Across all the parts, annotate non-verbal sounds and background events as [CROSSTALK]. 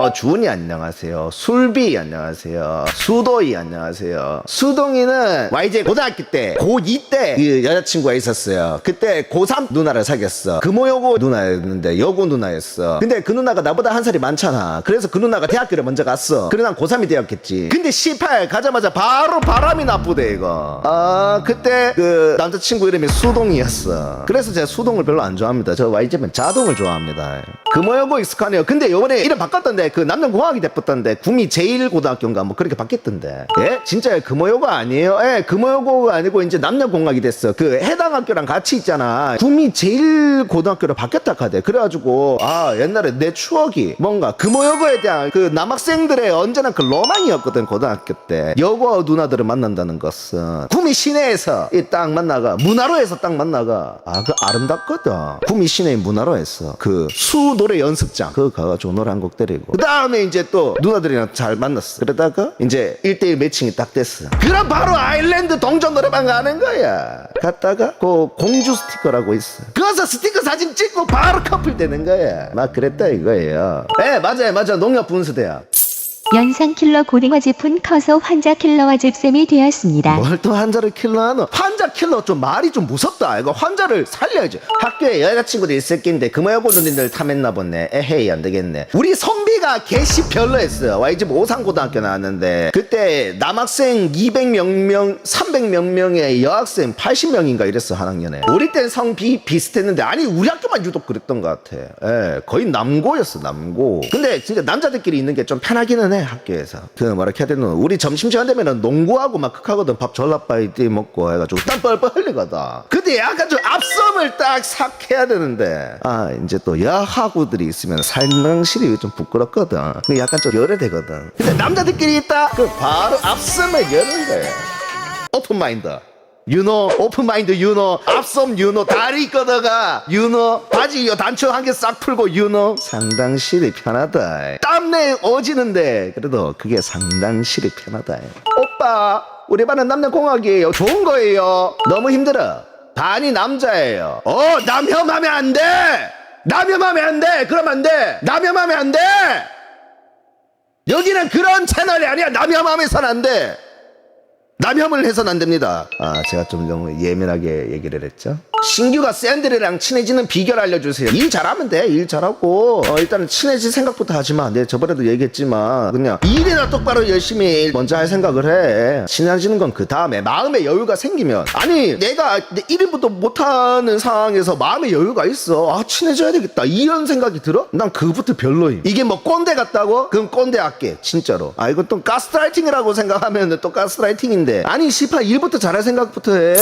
어, 주은이 안녕하세요. 술비 안녕하세요. 수도이 안녕하세요. 수동이는 YJ 고등학교 때, 고2 때 그 여자친구가 있었어요. 그때 고3 누나를 사귀었어. 금호여고 누나였는데 여고 누나였어. 근데 그 누나가 나보다 한 살이 많잖아. 그래서 그 누나가 대학교를 먼저 갔어. 그래 난 고3이 되었겠지. 근데 18 가자마자 바로 바람이 나쁘대 이거. 아 그때 그 남자친구 이름이 수동이었어. 그래서 제가 수동을 별로 안 좋아합니다. 저 YG면 자동을 좋아합니다. 금호여고 익숙하네요. 근데 요번에 이름 바꿨던데 그 남녀공학이 됐었던데 구미 제1고등학교인가 뭐 그렇게 바뀌었던데. 예? 진짜요? 금호여고 아니에요? 예, 금호여고가 아니고 이제 남녀공학이 됐어. 그 해당 학교랑 같이 있잖아. 구미 제1고등학교로 바뀌었다 카대. 그래가지고 아 옛날에 내 추억이 뭔가 금호여고에 대한 그 남학생들의 언제나 그 로망이었거든 고등학교 때. 여고 누나들을 만난다는 것은 구미 시내에서 이딱 만나가 문화로에서 딱 만나가 아 그 아름답거든. 구미 시내 문화로에서 그 수 노래 연습장 그거 가가지고 노래 한 곡 때리고 그 다음에 이제 또 누나들이랑 잘 만났어. 그러다가 이제 1대1 매칭이 딱 됐어. 그럼 바로 아일랜드 동전 노래방 가는 거야. 갔다가 그 공주 스티커라고 있어. 거기서 스티커 사진 찍고 바로 커플 되는 거야. 막 그랬다 이거예요. 예 맞아요 맞아 농협 분수대야. 연상 킬러 고등어 짚은 커서 환자 킬러와 집샘이 되었습니다. 뭘 또 환자를 킬러하노? 환자 킬러 좀 말이 좀 무섭다. 이거 환자를 살려야지. 학교에 여자친구들 있을 낀데 금호여고 누님들 탐했나 보네. 에헤이 안 되겠네. 우리 성 비가 개시 별로였어요. YG 오상고등학교 나왔는데 그때 남학생 200몇 명, 300몇 명의 여학생 80명인가 이랬어 한 학년에. 우리 땐 성비 비슷했는데 아니 우리 학교만 유독 그랬던 것 같아. 예, 거의 남고였어 남고. 근데 진짜 남자들끼리 있는 게 좀 편하기는 해 학교에서. 그 뭐라 해야 되노? 우리 점심시간 되면은 농구하고 막 극하거든. 밥 전라빠이띠 먹고 해가지고 땀 뻘뻘 흘리거든. 근데 약간 좀 앞섬을 딱 싹 해야 되는데 아 이제 또 여하구들이 있으면 설명실이 좀 부끄럽거든. 그 약간 좀 열애되거든. 근데 남자들끼리 있다? 그 바로 앞섬을 여는 거야. 오픈 마인드. 유노 오픈 마인드 유노 앞섬 유노 다리 걷어가 유노 바지 요 단추 한 개 싹 풀고 유노 상당실이 편하다 땀내 오지는데 그래도 그게 상당실이 편하다 오빠 우리 반은 남녀공학이에요 좋은 거예요 너무 힘들어 반이 남자예요. 어 남혐하면 안 돼! 남혐하면 안 돼! 그러면 안돼! 남혐하면 안 돼! 여기는 그런 채널이 아니야. 남혐하면서는 안 돼. 남혐을 해서는 안 됩니다. 아, 제가 좀 너무 예민하게 얘기를 했죠. 신규가 샌들이랑 친해지는 비결 알려주세요. 일 잘하면 돼. 일 잘하고. 어, 일단은 친해질 생각부터 하지 마. 내가 저번에도 얘기했지만, 그냥 일이나 똑바로 열심히 먼저 할 생각을 해. 친해지는 건 그 다음에 마음의 여유가 생기면. 아니, 내가 1인부터 못하는 상황에서 마음의 여유가 있어. 아, 친해져야 되겠다. 이런 생각이 들어? 난 그부터 별로임. 이게 뭐 꼰대 같다고? 그럼 꼰대 할게. 진짜로. 아, 이건 또 가스라이팅이라고 생각하면 또 가스라이팅인데. 아니, 18 일부터 잘할 생각부터 해.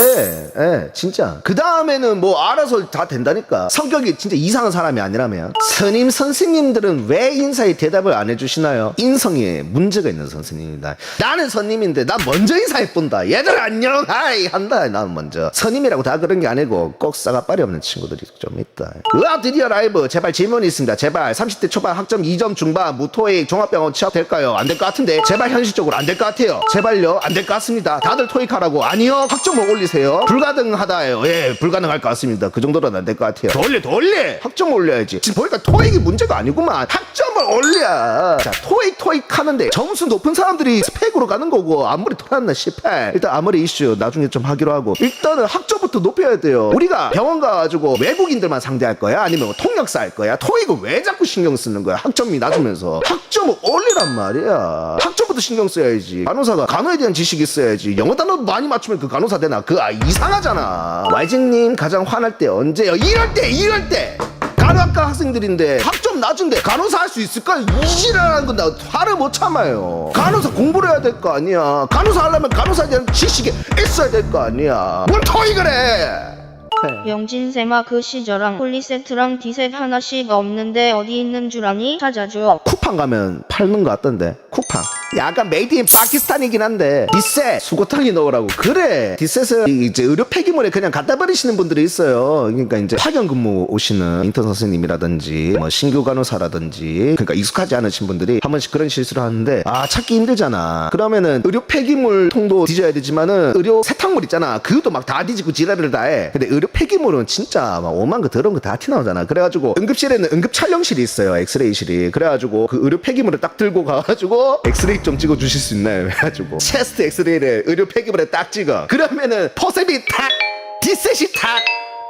예, 진짜. 그 다음 에는 뭐 알아서 다 된다니까. 성격이 진짜 이상한 사람이 아니라면. 스님 선생님들은 왜 인사에 대답을 안 해주시나요? 인성에 문제가 있는 선생님이다. 나는 선님인데 난 먼저 인사해 본다. 얘들 안녕 하이 한다. 난 먼저. 선임이라고 다 그런 게 아니고 꼭 싸가빨이 없는 친구들이 좀 있다. 으아 드디어 라이브. 제발 질문이 있습니다. 제발 30대 초반 학점 2점 중반 무토익 종합병원 취업 될까요? 안 될 것 같은데 제발 현실적으로 안 될 것 같아요. 제발요 안 될 것 같습니다. 다들 토익하라고 아니요 학점을 올리세요. 불가능하다요. 예 불가 능할 것 같습니다. 그 정도로는 안 될 것 같아요. 더 올려 더 올려. 학점 올려야지. 지금 보니까 토익이 문제가 아니구만. 학점 을 올려. 자 토익 토익 하는데 점수 높은 사람들이 스펙으로 가는 거고 아무리 토났나 18. 일단 아무리 이슈 나중에 좀 하기로 하고 일단은 학점부터 높여야 돼요. 우리가 병원 가가지고 외국인들만 상대할 거야? 아니면 뭐 통역사 할 거야? 토익을 왜 자꾸 신경 쓰는 거야? 학점이 낮으면서 학점을 올리란 말이야. 학점부터 신경 써야지. 간호사가 간호에 대한 지식이 있어야지. 영어 단어 많이 맞추면 그 간호사 되나? 그 아, 이상하잖아. 와이징님 가장 화날 때 언제요? 이럴 때, 이럴 때. 간호학과 학생들인데 학점 낮은데 간호사 할 수 있을까? 이지랄하는 건 나 화를 못 참아요. 간호사 공부를 해야 될 거 아니야. 간호사 하려면 간호사에 대한 지식이 있어야 될 거 아니야. 뭘 토익을 해? 영진쌤아 그 시저랑 폴리세트랑 디셋 하나씩 없는데 어디 있는 줄 아니? 찾아줘. 쿠팡 가면 팔는 거 같던데 쿠팡 약간 메이드 인 파키스탄이긴 한데. 디셋! 수고탕이 넣으라고. 그래. 디셋은 이제 의료 폐기물에 그냥 갖다 버리시는 분들이 있어요. 그러니까 이제 파견 근무 오시는 인턴 선생님이라든지 뭐 신규 간호사라든지 그러니까 익숙하지 않으신 분들이 한 번씩 그런 실수를 하는데 아 찾기 힘들잖아. 그러면은 의료 폐기물 통도 뒤져야 되지만은 의료 세탁물 있잖아. 그것도 막 다 뒤지고 지랄을 다해. 근데 의료 폐기물은 진짜 막 오만 거 더러운 거 다 튀나오잖아. 그래가지고 응급실에는 응급 촬영실이 있어요. 엑스레이실이. 그래가지고 그 의료 폐기물을 딱 들고 가가지고 엑스레이 좀 찍어 주실 수 있나요? [LAUGHS] 해가지고. 체스트 엑스레이를 의료 폐기물에 딱 찍어. 그러면은 퍼셉이 탁! 디셋이 탁!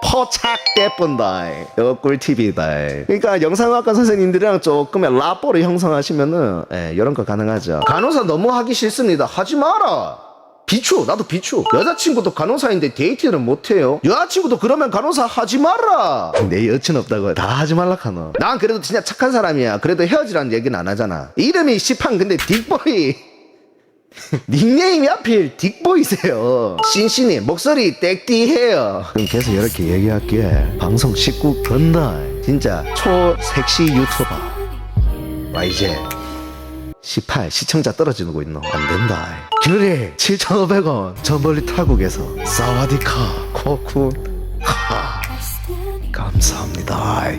포착 예쁜다 이거 꿀팁이다. 그러니까 영상학과 선생님들이랑 조금의 라뽀를 형성하시면은 예, 이런 거 가능하죠. 간호사 너무 하기 싫습니다. 하지 마라 비추 나도 비추. 여자친구도 간호사인데 데이트는 못해요. 여자친구도 그러면 간호사 하지 마라. 내 여친 없다고 다 하지 말라 카노 난 그래도 진짜 착한 사람이야. 그래도 헤어지라는 얘기는 안 하잖아. 이름이 시판 근데 딕보이. [LAUGHS] 닉네임이 하필 딕보이세요. 신신이 목소리 땡띠해요. 그럼 계속 이렇게 얘기할게. 방송 19 건다 진짜 초 섹시 유튜버. YJ 18 시청자 떨어지고 있노. 안 된다. 그래 7,500원 저 멀리 타국에서 사와디카 코쿤. 하 감사합니다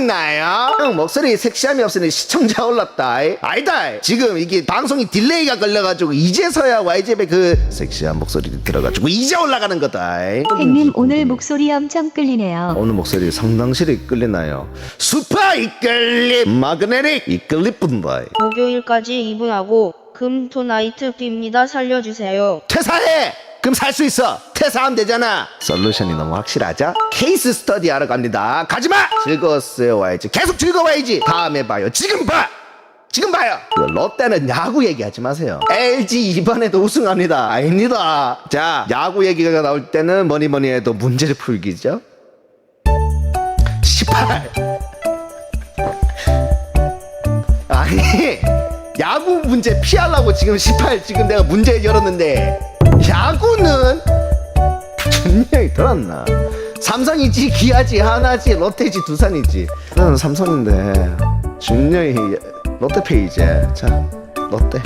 짜증나요? 형 목소리 섹시함이 없으니 시청자 올랐다 아니다 지금 이게 방송이 딜레이가 걸려가지고 이제서야 YG의 그 섹시한 목소리 들어가지고 이제 올라가는 거다 행님 오늘 목소리 엄청 끌리네요. 오늘 목소리 상당실이 끌리나요? 수파 이끌림 마그네릭 이끌리뿐다 목요일까지 2분하고 금 토 나이트 뜁니다 살려주세요. 퇴사해! 그럼 살 수 있어! 퇴사하면 되잖아! 솔루션이 너무 확실하죠? 케이스 스터디 하러 갑니다. 가지마! 즐거웠어요, 와야지. 계속 즐거워야지! 다음에 봐요. 지금 봐! 지금 봐요! 그 롯데는 야구 얘기하지 마세요. LG 이번에도 우승합니다. 아닙니다. 자, 야구 얘기가 나올 때는 뭐니 뭐니 해도 문제를 풀기죠? 18! 아니 야구 문제 피하려고 지금 18 지금 내가 문제 열었는데 야구는 준영이 들었나? 삼성이지 기아지 하나지 롯데지 두산이지. 나는 삼성인데 준영이 롯데페이지. 자 롯데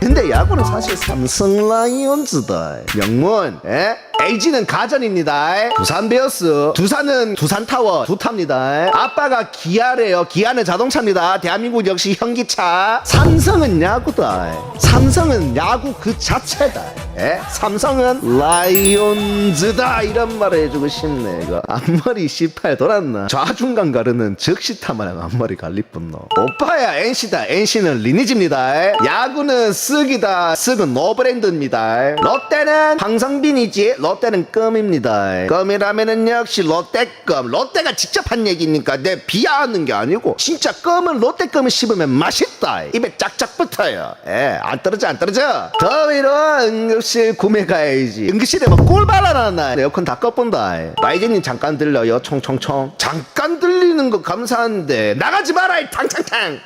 근데 야구는 사실 삼성 라이온즈다. 명문 예? LG는 가전입니다. 두산 베어스. 두산은 두산 타워 두탑니다. 아빠가 기아래요. 기아는 자동차입니다. 대한민국 역시 현기차. 삼성은 야구다. 삼성은 야구 그 자체다 예? 삼성은 라이온즈다 이런 말을 해주고 싶네 이거. 앞머리 18 돌았나? 좌중간 가르는 적시타마냥 앞머리 갈리뿐노. 오빠야 NC다. NC는 리니지입니다. 야구는 쓱이다. 쓱은 노브랜드입니다. 롯데는 황성빈이지. 롯데는 껌입니다. 껌이라면은 역시 롯데껌. 롯데가 직접 한 얘기니까 내 비하하는 게 아니고 진짜 껌은 롯데껌을 씹으면 맛있다. 입에 짝짝 붙어요. 예, 안 떨어져 안 떨어져. 더위로 응급 실 구매 가야지. 응급실에 뭐꿀 발라놨나? 에어컨 다 꺼본다. 마이제님 잠깐 들려요. 총총총. 잠깐 들리는 거 감사한데. 나가지 마라 이 탕탕탕